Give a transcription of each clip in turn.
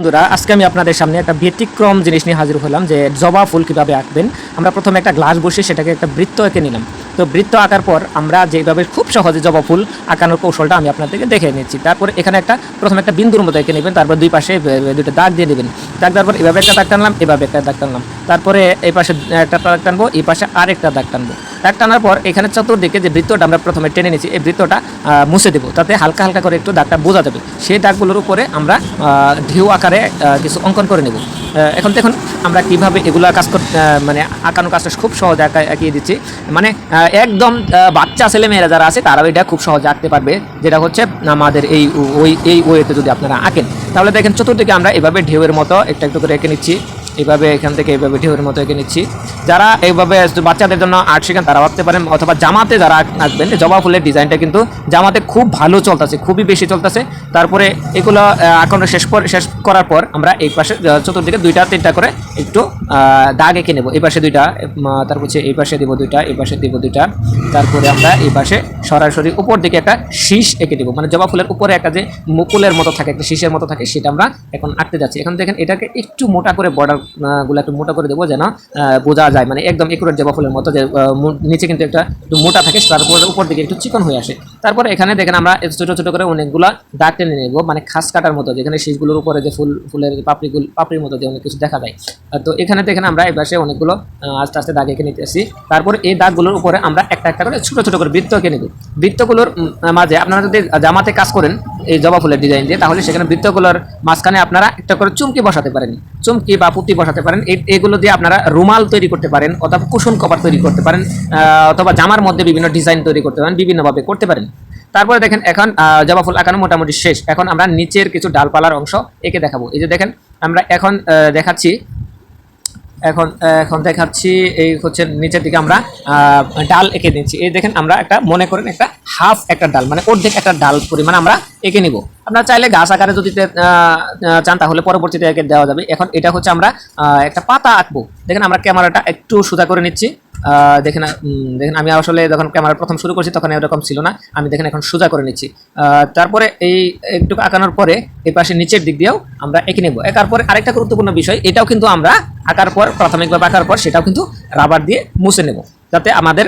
বন্ধুরা, আজকে আমি আপনাদের সামনে একটা ব্যতিক্রম জিনিস নিয়ে হাজির হলাম যে জবা ফুল কীভাবে আঁকবেন। আমরা প্রথমে একটা গ্লাস বসে সেটাকে একটা বৃত্ত এঁকে নিলাম। তো বৃত্ত আঁকার পর আমরা যেভাবে খুব সহজে জবা ফুল আঁকানোর কৌশলটা আমি আপনাদেরকে দেখে নিচ্ছি। তারপর এখানে একটা, প্রথমে একটা বিন্দুর মতো এঁকে নেবেন, তারপর দুই পাশে দুটো দাগ দিয়ে দেবেন দাগ দেওয়ার পর এভাবে একটা দাগ টানলাম, এভাবে একটা দাগ টানলাম। তারপরে এই পাশে একটা দাগ টানবো এই পাশে আরেকটা দাগ টানবো। দাগ টানার পর এখানে চতুর্দিকে যে বৃত্তটা আমরা প্রথমে টেনে নিয়েছি এই বৃত্তটা মুছে দেবো। তাতে হালকা হালকা করে একটু দাগটা বোঝা যাবে। সেই দাগগুলোর উপরে আমরা ঢেউ আকারে কিছু অঙ্কন করে নেব। এখন দেখুন আমরা কীভাবে এগুলো কাজ আহ, মানে আঁকানো কাজটা খুব সহজে আঁকা আঁকিয়ে দিচ্ছি। মানে একদম বাচ্চা ছেলে মেয়েরা যারা আছে তারাও এটা খুব সহজে আঁকতে পারবে। যেটা হচ্ছে আমাদের এই ওই এই ওয়েতে যদি আপনারা আঁকেন। তাহলে দেখেন চতুর্দিকে আমরা এভাবে ঢেউয়ের মতো একটু একটু করে এঁকে নিচ্ছি। এইভাবে এখান থেকে এইভাবে ঢেউয়ের মতো এঁকে নিচ্ছি। যারা এইভাবে বাচ্চাদের জন্য আর্ট শেখেন তারা ভাবতে পারেন, অথবা জামাতে যারা আঁক- আঁকবেন জবা ফুলের ডিজাইনটা কিন্তু জামাতে খুব ভালো চলতেছে, খুবই বেশি চলতেছে। তারপরে এগুলো আঁকানো শেষ পর, শেষ করার পর আমরা এই পাশে চতুর্দিকে দুইটা, তিনটা করে একটু দাগ এঁকে নেব। এই পাশে দুইটা তারপর হচ্ছে এই পাশে দিব দুইটা, এই পাশে দিব দুইটা। তারপরে আমরা এই পাশে সরাসরি উপর দিকে একটা শীষ এঁকে দেবো। মানে জবা ফুলের উপরে একটা যে মুকুলের মতো থাকে, একটা শীষের মতো থাকে, সেটা আমরা এখন আঁকতে যাচ্ছি। এখন দেখেন, এটাকে একটু মোটা করে বর্ডার গুলো একটু মোটা করে দেবো যেন বোঝা যায়। মানে একদম একুরেট জবা ফুলের মতো যে নিচে কিন্তু একটা একটু মোটা থাকে তারপরে উপর দিকে একটু চিকন হয়ে আসে। তারপরে এখানে দেখেন আমরা ছোটো ছোটো করে অনেকগুলা দাগ টেনে নেব মানে খাস কাটার মতো, যেখানে শীষগুলোর উপরে যে ফুল ফুলের পাপড়িগুলো পাপড়ির মতো যে অনেক কিছু দেখা যায়। তো এখানে দেখেন আমরা এই পাশে অনেকগুলো আস্তে আস্তে দাগ এঁকে নিতেছি তারপরে এই দাগগুলোর উপরে আমরা একটা একটা করে ছোটো ছোটো করে বৃত্ত এঁকে নেব। বৃত্তগুলোর মাঝে আপনারা যদি জামাতে কাজ করেন এই জবা ফুলের ডিজাইন দিয়ে, তাহলে সেখানে বৃত্তগুলোর মাঝখানে আপনারা একটা করে চুমকি বসাতে পারেন। চুমকি বা পুঁতি বসাতে পারেন। এগুলো দিয়ে আপনারা রুমাল তৈরি করতে পারেন, অথবা কুশন কভার তৈরি করতে পারেন অথবা জামার মধ্যে বিভিন্ন ডিজাইন তৈরি করতে পারেন, বিভিন্নভাবে করতে পারেন। তারপরে দেখেন, এখন জবা ফুল আঁকানো মোটামুটি শেষ। এখন আমরা নিচের কিছু ডালপালার অংশ একে দেখাবো। এই যে দেখেন, আমরা এখন দেখাচ্ছি এখন এখন দেখাচ্ছি, এই হচ্ছে নিচের দিকে আমরা ডাল এঁকে নিচ্ছি। এই দেখেন, আমরা একটা, মনে করেন একটা হাফ একটা ডাল মানে অর্ধেক একটা ডাল পরিমাণ আমরা এঁকে নিব। আপনার চাইলে গাছ আকারে যদি চান, তাহলে পরবর্তীতে এঁকে দেওয়া যাবে। এখন এটা হচ্ছে আমরা একটা পাতা আঁকবো। দেখেন, আমরা ক্যামেরাটা একটু সোজা করে নিচ্ছি। দেখেন দেখেন, আমি আসলে যখন ক্যামেরা প্রথম শুরু করছি তখন এরকম ছিল না। আমি দেখেন এখন সোজা করে নিচ্ছি। তারপরে এই একটু আঁকানোর পরে এই পাশে নিচের দিক দিয়েও আমরা এঁকে নেব। একার পরে আরেকটা গুরুত্বপূর্ণ বিষয়, এটাও কিন্তু আমরা আঁকার পর, প্রাথমিকভাবে আঁকার পর সেটাও কিন্তু রাবার দিয়ে মুছে নেব। যাতে আমাদের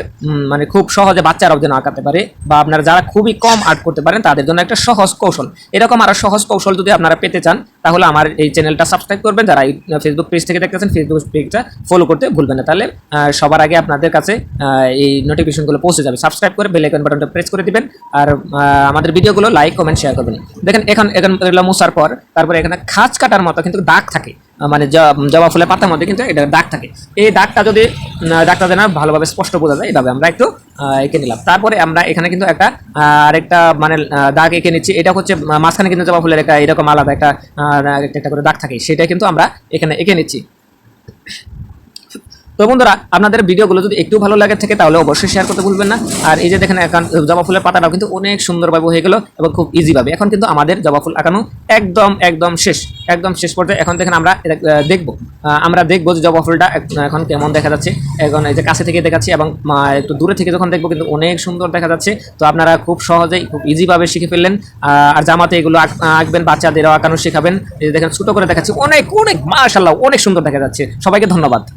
মানে খুব সহজে বাচ্চারাও যেন আঁকাতে পারে বা আপনারা যারা খুবই কম আর্ট করতে পারেন, তাদের জন্য একটা সহজ কৌশল। এরকম আরও সহজ কৌশল যদি আপনারা পেতে চান তাহলে আমার এই চ্যানেলটা সাবস্ক্রাইব করবেন। যারা ফেসবুক পেজ থেকে দেখতেছেন ফেসবুক পেজটা ফলো করতে ভুলবেন না। তাহলে সবার আগে আপনাদের কাছে এই নোটিফিকেশনগুলো পৌঁছে যাবে। সাবস্ক্রাইব করে বেল আইকন বাটনটা প্রেস করে দিবেন আর আমাদের ভিডিওগুলো লাইক কমেন্ট শেয়ার করবেন। দেখেন, এখন এখন এগুলো মুছার পর, তারপরে এখানে খাঁজ কাটার মতো কিন্তু দাগ থাকে। মানে জবা ফুলের পাতার মধ্যে কিন্তু এটা দাগ থাকে। এই দাগটা যদি দাগটা যেন ভালোভাবে স্পষ্ট বোঝা যায় এইভাবে আমরা একটু এঁকে নিলাম। তারপরে আমরা এখানে কিন্তু একটা আরেকটা মানে দাগ এঁকে নিচ্ছি। এটা হচ্ছে মাঝখানে কিন্তু জবা ফুলের একটা এরকম আলাদা একটা একটা করে দাগ থাকে। সেটা কিন্তু আমরা এখানে এঁকে নিচ্ছি। তো বন্ধুরা, আপনাদের ভিডিওগুলো যদি একটু ভালো লাগে থাকে, তাহলে অবশ্যই শেয়ার করতে ভুলবেন না। আর এই যে দেখেন, এখন জবা ফুলের পাতাটাও কিন্তু অনেক সুন্দরভাবে হয়ে গেল এবং খুব ইজিভাবে এখন কিন্তু আমাদের জবা ফুল আঁকানো একদম একদম শেষ একদম শেষ পর্যায়ে এখন দেখেন আমরা দেখব। আমরা দেখব যে জবা ফুলটা এখন কেমন দেখা যাচ্ছে। এখন এই যে কাছে থেকে দেখাচ্ছি এবং একটু দূরে থেকে যখন দেখব কিন্তু অনেক সুন্দর দেখা যাচ্ছে। তো আপনারা খুব সহজেই, খুব ইজিভাবে শিখে ফেললেন। আর জামাতে এগুলো আঁক- আঁকবেন, বাচ্চাদেরও আঁকানো শেখাবেন। দেখেন, ছোটো করে দেখাচ্ছি। অনেক অনেক মাশাল্লাহ অনেক সুন্দর দেখা যাচ্ছে। সবাইকে ধন্যবাদ।